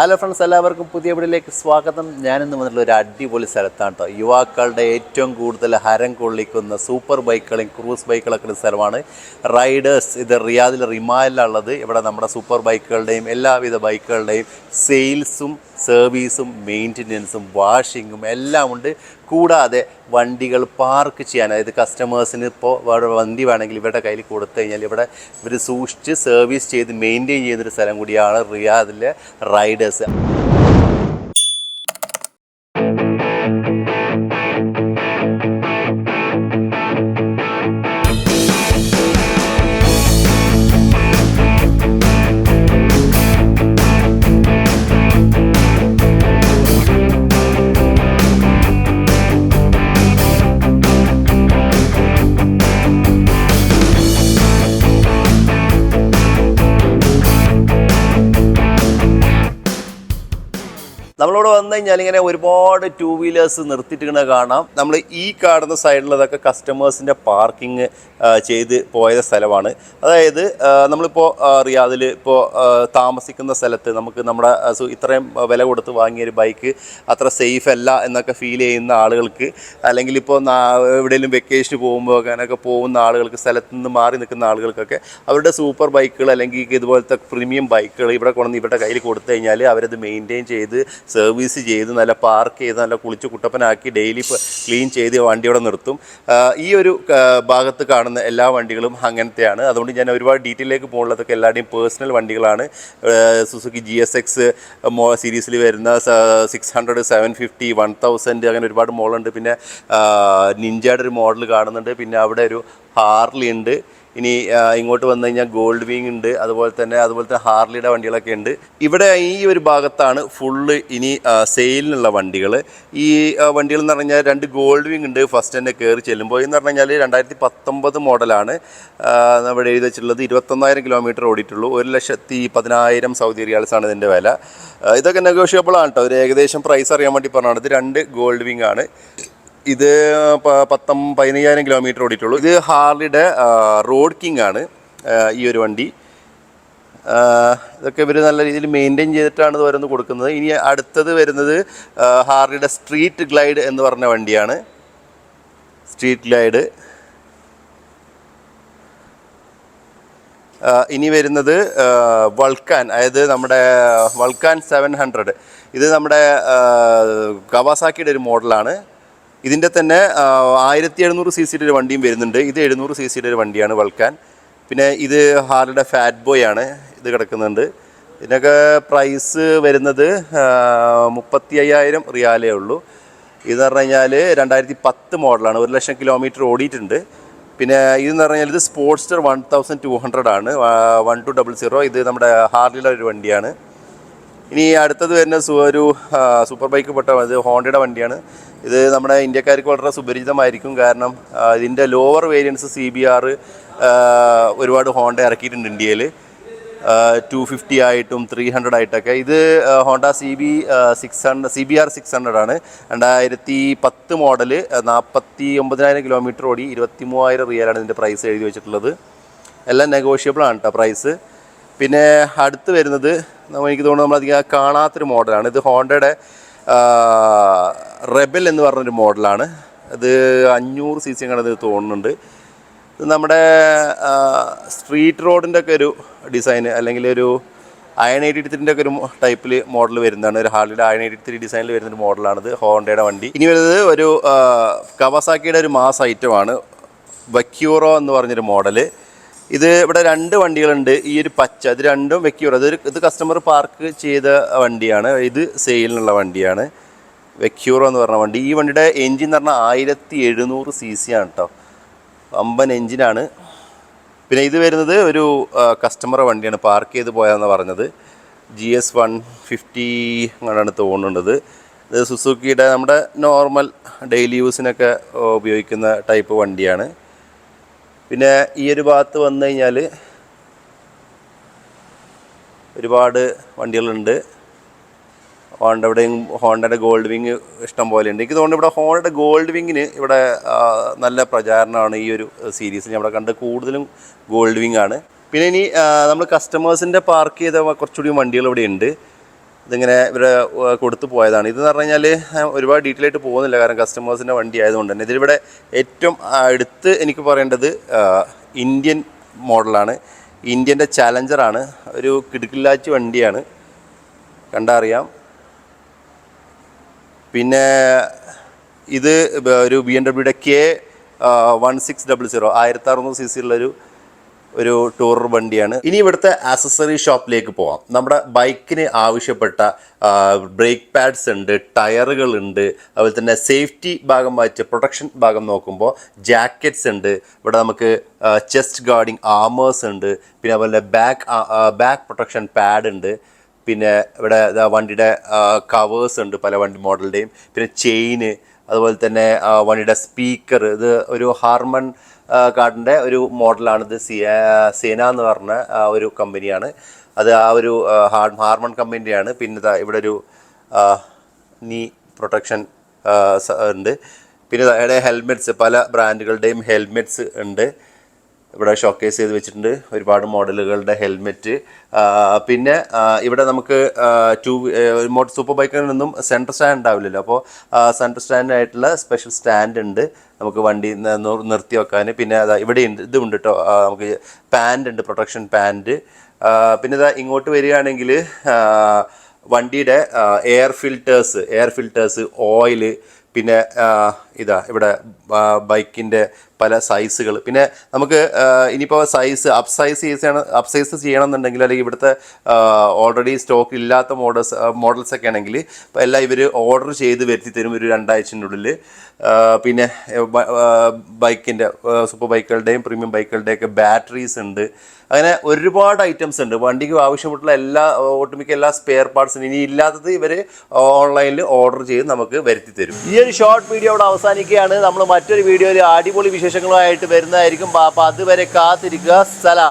Hello friends എല്ലാവർക്കും പുതിയ വീടിലേക്ക് സ്വാഗതം. ഞാനിന്ന് വന്നിട്ടുള്ള ഒരു അടിപൊളി സ്ഥലത്താണ് കേട്ടോ യുവാക്കളുടെ ഏറ്റവും കൂടുതൽ ഹരം കൊള്ളിക്കുന്ന സൂപ്പർ ബൈക്കുകളും ക്രൂസ് ബൈക്കുകളൊക്കെ ഉള്ള സ്ഥലമാണ്. റൈഡേഴ്സ് ഇത് റിയാദിൽ റിമാലിലുള്ളത് ഇവിടെ നമ്മുടെ സൂപ്പർ ബൈക്കുകളുടെയും എല്ലാവിധ ബൈക്കുകളുടെയും സെയിൽസും സർവീസും മെയിന്റനൻസും വാഷിങ്ങും എല്ലാം ഉണ്ട്. കൂടാതെ വണ്ടികൾ പാർക്ക് ചെയ്യാൻ അതായത് കസ്റ്റമേഴ്സിന് ഇപ്പോൾ വണ്ടി വേണമെങ്കിൽ ഇവരുടെ കയ്യിൽ കൊടുത്തു കഴിഞ്ഞാൽ ഇവിടെ ഇവർ സൂക്ഷിച്ച് സർവീസ് ചെയ്ത് മെയിന്റെയിൻ ചെയ്യുന്നൊരു സ്ഥലം കൂടിയാണ് റിയാദിലെ റൈഡേഴ്സ്. നമ്മളിവിടെ വന്നു കഴിഞ്ഞാൽ ഇങ്ങനെ ഒരുപാട് ടൂ വീലേഴ്സ് നിർത്തിയിട്ടിങ്ങനെ കാണാം. നമ്മൾ ഈ കാണുന്ന സൈഡിലതൊക്കെ കസ്റ്റമേഴ്സിന്റെ പാർക്കിംഗ് ചെയ്ത് പോയ സ്ഥലമാണ്. അതായത് നമ്മളിപ്പോൾ റിയാദിൽ ഇപ്പോൾ താമസിക്കുന്ന സ്ഥലത്ത് നമുക്ക് നമ്മുടെ ഇത്രയും വില കൊടുത്ത് വാങ്ങിയ ഒരു ബൈക്ക് അത്ര സേഫ് അല്ല എന്നൊക്കെ ഫീൽ ചെയ്യുന്ന ആളുകൾക്ക് അല്ലെങ്കിൽ ഇപ്പോൾ എവിടെയെങ്കിലും വെക്കേഷന് പോകുമ്പോൾ അങ്ങനെയൊക്കെ പോകുന്ന ആളുകൾക്ക് സ്ഥലത്ത് നിന്ന് മാറി നിൽക്കുന്ന ആളുകൾക്കൊക്കെ അവരുടെ സൂപ്പർ ബൈക്കുകൾ അല്ലെങ്കിൽ ഇതുപോലത്തെ പ്രീമിയം ബൈക്കുകൾ ഇവിടെ കൊണ്ടുവന്ന് ഇവരുടെ കയ്യിൽ കൊടുത്തു കഴിഞ്ഞാൽ അവരത് മെയിന്റെയിൻ ചെയ്ത് സർവീസ് ചെയ്ത് നല്ല പാർക്ക് ചെയ്ത് നല്ല കുളിച്ച് കുട്ടപ്പനാക്കി ഡെയിലി ക്ലീൻ ചെയ്ത് വണ്ടി അവിടെ നിർത്തും. ഈ ഒരു ഭാഗത്ത് കാണുന്ന എല്ലാ വണ്ടികളും അങ്ങനത്തെയാണ്. അതുകൊണ്ട് ഞാൻ ഒരുപാട് ഡീറ്റെയിലേക്ക് പോകുന്നതൊക്കെ എല്ലാവരുടെയും പേഴ്സണൽ വണ്ടികളാണ്. സുസുക്കി ജി എസ് എക്സ് മോ സീരീസിൽ വരുന്ന six hundred seven fifty one thousand അങ്ങനെ ഒരുപാട് മോഡലുണ്ട് പിന്നെ നിഞ്ചയുടെ ഒരു മോഡൽ കാണുന്നുണ്ട്. പിന്നെ അവിടെ ഒരു ഹാർലി ഉണ്ട്. ഇനി ഇങ്ങോട്ട് വന്നു കഴിഞ്ഞാൽ ഗോൾഡ് വിങ് ഉണ്ട് അതുപോലെ തന്നെ അതുപോലെ തന്നെ ഹാർലിയുടെ വണ്ടികളൊക്കെ ഉണ്ട്. ഇവിടെ ഈ ഒരു ഭാഗത്താണ് ഫുള്ള് ഇനി സെയിലിനുള്ള വണ്ടികൾ ഈ വണ്ടികൾ എന്ന് പറഞ്ഞാൽ രണ്ട് ഗോൾഡ് വിങ് ഉണ്ട് ഫസ്റ്റ് തന്നെ കയറി ചെല്ലുമ്പോൾ എന്ന് പറഞ്ഞു കഴിഞ്ഞാൽ രണ്ടായിരത്തി പത്തൊമ്പത് മോഡലാണ് നമ്മുടെ എഴുതി വെച്ചിട്ടുള്ളത് ഇരുപത്തൊന്നായിരം കിലോമീറ്റർ ഓടിയിട്ടുള്ളൂ. ഒരു ലക്ഷത്തി പതിനായിരം സൗദി റിയാൽസ് ആണ് ഇതിന്റെ വില. ഇതൊക്കെ നെഗോഷ്യബിൾ ആണ് കേട്ടോ ഒരു ഏകദേശം പ്രൈസ് അറിയാൻ വേണ്ടി പറഞ്ഞാണ് ഇത് രണ്ട് ഗോൾഡ് വിങ് ആണ്. ഇത് പത്തം പതിനയ്യായിരം കിലോമീറ്റർ ഓടിയിട്ടുള്ളൂ. ഇത് ഹാർലിയുടെ റോഡ് കിങ് ആണ് ഈ ഒരു വണ്ടി. ഇതൊക്കെ ഇവർ നല്ല രീതിയിൽ മെയിന്റെയിൻ ചെയ്തിട്ടാണ് ഇത് ഓരോന്ന് കൊടുക്കുന്നത്. ഇനി അടുത്തത് വരുന്നത് ഹാർലിയുടെ സ്ട്രീറ്റ് ഗ്ലൈഡ് എന്ന് പറഞ്ഞ വണ്ടിയാണ്. Street glide. ഇനി വരുന്നത് വൾക്കാൻ അതായത് നമ്മുടെ വൾക്കാൻ സെവൻ ഹൺഡ്രഡ്. ഇത് നമ്മുടെ കവാസാക്കിയുടെ ഒരു മോഡലാണ്. ഇതിന്റെ തന്നെ ആയിരത്തി എഴുന്നൂറ് സി സിയുടെ ഒരു വണ്ടിയും വരുന്നുണ്ട്. ഇത് എഴുന്നൂറ് സി സിയുടെ ഒരു വണ്ടിയാണ് വൾക്കാൻ. പിന്നെ ഇത് ഹാർലിയുടെ ഫാറ്റ് ബോയ് ആണ്. ഇത് കിടക്കുന്നുണ്ട്. ഇതിനൊക്കെ പ്രൈസ് വരുന്നത് മുപ്പത്തി അയ്യായിരം റിയാലേ ഉള്ളൂ. ഇതെന്ന് പറഞ്ഞു കഴിഞ്ഞാൽ രണ്ടായിരത്തി പത്ത് മോഡലാണ്. ഒരു ലക്ഷം കിലോമീറ്റർ ഓടിയിട്ടുണ്ട്. പിന്നെ ഇതെന്ന് പറഞ്ഞാൽ ഇത് Sportster one thousand two hundred ആണ്. One two double zero. ഇത് നമ്മുടെ ഹാർലിയുടെ ഒരു വണ്ടിയാണ്. ഇനി അടുത്തത് വരുന്ന ഒരു സൂപ്പർ ബൈക്ക് പെട്ട ഇത് ഹോണ്ടയുടെ വണ്ടിയാണ്. ഇത് നമ്മുടെ ഇന്ത്യക്കാർക്ക് വളരെ സുപരിചിതമായിരിക്കും. കാരണം ഇതിന്റെ lower variance C B R ഒരുപാട് ഹോണ്ട ഇറക്കിയിട്ടുണ്ട് ഇന്ത്യയിൽ ടു ഫിഫ്റ്റി ആയിട്ടും ത്രീ ഹൺഡ്രഡ് ആയിട്ടൊക്കെ. ഇത് Honda C B six hundred C B R six hundred ആണ്. രണ്ടായിരത്തി പത്ത് മോഡൽ നാൽപ്പത്തി ഒമ്പതിനായിരം കിലോമീറ്റർ ഓടി ഇരുപത്തി മൂവായിരം റിയലാണ് ഇതിന്റെ പ്രൈസ് എഴുതി വെച്ചിട്ടുള്ളത്. എല്ലാം നെഗോഷ്യബിൾ ആണ് കേട്ടോ പ്രൈസ് പിന്നെ അടുത്ത് വരുന്നത് എനിക്ക് തോന്നുന്നു നമ്മളധികം കാണാത്തൊരു മോഡലാണ്. ഇത് ഹോണ്ടയുടെ റെബൽ എന്ന് പറഞ്ഞൊരു മോഡലാണ്. ഇത് അഞ്ഞൂറ് സി സി കണ്ടത് തോന്നുന്നുണ്ട്. ഇത് നമ്മുടെ സ്ട്രീറ്റ് റോഡിന്റെ ഒക്കെ ഒരു ഡിസൈന് അല്ലെങ്കിൽ ഒരു അയൺ എയ്റ്റി ത്രീന്റെ ഒക്കെ ഒരു ടൈപ്പിൽ മോഡൽ വരുന്നതാണ്. ഒരു ഹാർലിയുടെ അയൺ എയ്റ്റി ത്രീ ഡിസൈനിൽ വരുന്ന ഒരു മോഡലാണിത് ഹോണ്ടയുടെ വണ്ടി. ഇനി വരുന്നത് ഒരു കവസാക്കിയുടെ ഒരു മാസ് ഐറ്റമാണ്. വക്യൂറോ എന്ന് പറഞ്ഞൊരു മോഡൽ. ഇത് ഇവിടെ രണ്ട് വണ്ടികളുണ്ട്. ഈ ഒരു പച്ച ഇത് രണ്ടും വെക്യൂർ അതൊരു ഇത് കസ്റ്റമർ പാർക്ക് ചെയ്ത വണ്ടിയാണ്. ഇത് സെയിലിനുള്ള വണ്ടിയാണ്. വെക്യൂറോ എന്ന് പറഞ്ഞ വണ്ടി. ഈ വണ്ടിയുടെ എൻജിൻ എന്ന് പറഞ്ഞാൽ ആയിരത്തി എഴുന്നൂറ് സി സി ആണ് കേട്ടോ അമ്പൻ എൻജിനാണ് പിന്നെ ഇത് വരുന്നത് ഒരു കസ്റ്റമർ വണ്ടിയാണ്. പാർക്ക് ചെയ്ത് പോയാന്ന് പറഞ്ഞത്. ജി എസ് വൺ ഫിഫ്റ്റി അങ്ങനെയാണ് തോന്നുന്നത്. ഇത് സുസുക്കിയുടെ നമ്മുടെ നോർമൽ ഡെയിലി യൂസിനൊക്കെ ഉപയോഗിക്കുന്ന ടൈപ്പ് വണ്ടിയാണ്. പിന്നെ ഈ ഒരു ഭാഗത്ത് വന്നു കഴിഞ്ഞാൽ ഒരുപാട് വണ്ടികളുണ്ട്. ഹോണ്ടയുടെയും ഹോണ്ടയുടെ ഗോൾഡ് വിങ് ഇഷ്ടം പോലെ ഉണ്ട്. എനിക്ക് തോന്നുന്നു ഇവിടെ ഹോണ്ടയുടെ ഗോൾഡ് വിങ്ങിന് ഇവിടെ നല്ല പ്രചാരണമാണ് ഈ ഒരു സീരീസിൽ ഇവിടെ കണ്ട് കൂടുതലും ഗോൾഡ് വിങ് ആണ്. പിന്നെ ഇനി നമ്മൾ കസ്റ്റമേഴ്സിന്റെ പാർക്ക് ചെയ്ത കുറച്ചുകൂടി വണ്ടികൾ ഇവിടെ ഉണ്ട്. ഇതിങ്ങനെ ഇവരെ കൊടുത്തു പോയതാണ്. ഇതെന്ന് പറഞ്ഞു കഴിഞ്ഞാൽ ഒരുപാട് ഡീറ്റെയിൽ ആയിട്ട് പോകുന്നില്ല. കാരണം കസ്റ്റമേഴ്സിന്റെ വണ്ടി ആയതുകൊണ്ട് തന്നെ. ഇതിലിവിടെ ഏറ്റവും അടുത്ത് എനിക്ക് പറയേണ്ടത് ഇന്ത്യൻ മോഡലാണ് ഇന്ത്യന്റെ ചലഞ്ചറാണ് ഒരു കിടുക്കില്ലാച്ച് വണ്ടിയാണ്. കണ്ടറിയാം. പിന്നെ ഇത് ഒരു B M ഡബ്ല്യൂടെ K one six double zero ആയിരത്തി അറുന്നൂറ് സി സി ഉള്ളൊരു ഒരു ടൂർ വണ്ടിയാണ്. ഇനി ഇവിടുത്തെ ആക്സസറി ഷോപ്പിലേക്ക് പോവാം. നമ്മുടെ ബൈക്കിന് ആവശ്യപ്പെട്ട ബ്രേക്ക് പാഡ്സ് ഉണ്ട് ടയറുകൾ ഉണ്ട് അതുപോലെ തന്നെ സേഫ്റ്റി ഭാഗം വായിച്ച് പ്രൊട്ടക്ഷൻ ഭാഗം നോക്കുമ്പോൾ ജാക്കറ്റ്സ് ഉണ്ട് ഇവിടെ നമുക്ക് ചെസ്റ്റ് ഗാർഡിങ് ആമേഴ്സ് ഉണ്ട് പിന്നെ അതുപോലെ ബാക്ക് ബാക്ക് പ്രൊട്ടക്ഷൻ പാഡ് ഉണ്ട് പിന്നെ ഇവിടെ വണ്ടിയുടെ കവേഴ്സ് ഉണ്ട് പല വണ്ടി മോഡലിന്റെയും പിന്നെ ചെയിന് അതുപോലെ തന്നെ വണ്ടിയുടെ സ്പീക്കർ. ഇത് ഒരു ഹാർമൺ കാർഡിന്റെ ഒരു മോഡലാണ് ഇത് സേന എന്ന് പറഞ്ഞ ഒരു കമ്പനിയാണ്. അത് ആ ഒരു ഹാർ ഹാർമൺ കമ്പനിയാണ്. പിന്നെ ഇവിടെ ഒരു നീ പ്രൊട്ടക്ഷൻ ഉണ്ട്. പിന്നെ ഹെൽമെറ്റ്സ് പല ബ്രാൻഡുകളുടെയും ഹെൽമെറ്റ്സ് ഉണ്ട്. ഇവിടെ ഷോക്കേസ് ചെയ്ത് വെച്ചിട്ടുണ്ട്. ഒരുപാട് മോഡലുകളുടെ ഹെൽമെറ്റ് പിന്നെ ഇവിടെ നമുക്ക് ടു മോട്ടോർ സൂപ്പർ ബൈക്കിൽ നിന്നും സെന്റർ സ്റ്റാൻഡ് ഉണ്ടാവില്ലല്ലോ. അപ്പോൾ സ്റ്റാൻഡ് ആയിട്ടുള്ള സ്പെഷ്യൽ സ്റ്റാൻഡ് ഉണ്ട്. നമുക്ക് വണ്ടി നിർത്തി വെക്കാൻ. പിന്നെ അതാ ഇവിടെ ഉണ്ട് ഇതുണ്ട് കേട്ടോ നമുക്ക് പാന്റ് ഉണ്ട് പ്രൊട്ടക്ഷൻ പാന്റ് പിന്നെ ഇതാ ഇങ്ങോട്ട് വരികയാണെങ്കിൽ വണ്ടിയുടെ air filters air filters oil പിന്നെ ഇതാ ഇവിടെ ബൈക്കിന്റെ പല സൈസുകൾ പിന്നെ നമുക്ക് ഇനിയിപ്പോൾ സൈസ് അപ് സൈസ് ചെയ്യണം അപ് സൈസ് ചെയ്യണമെന്നുണ്ടെങ്കിൽ അല്ലെങ്കിൽ ഇവിടുത്തെ ഓൾറെഡി സ്റ്റോക്ക് ഇല്ലാത്ത മോഡൽസ് മോഡൽസ് ഒക്കെ ആണെങ്കിൽ ഇപ്പോൾ എല്ലാം ഇവർ ഓർഡർ ചെയ്ത് വരുത്തി തരും ഒരു രണ്ടാഴ്ചന്റെ ഉള്ളിൽ. പിന്നെ ബൈക്കിന്റെ സൂപ്പർ ബൈക്കുകളുടെയും പ്രീമിയം ബൈക്കുകളുടെയൊക്കെ ബാറ്ററീസ് ഉണ്ട്. അങ്ങനെ ഒരുപാട് ഐറ്റംസ് ഉണ്ട്. വണ്ടിക്ക് ആവശ്യപ്പെട്ടുള്ള എല്ലാ ഒട്ടുമിക്ക എല്ലാ സ്പെയർ പാർട്സും ഇനി ഇല്ലാത്തത് ഇവർ ഓൺലൈനിൽ ഓർഡർ ചെയ്ത് നമുക്ക് വരുത്തി തരും. ഈ ഒരു ഷോർട്ട് വീഡിയോ അവിടെ അവസാനിക്കുകയാണ്. നമ്മൾ മറ്റൊരു വീഡിയോയിൽ അടിപൊളി വിശേഷങ്ങളുമായിട്ട് വരുന്നതായിരിക്കും. അപ്പോൾ അതുവരെ കാത്തിരിക്കുക. സലാം.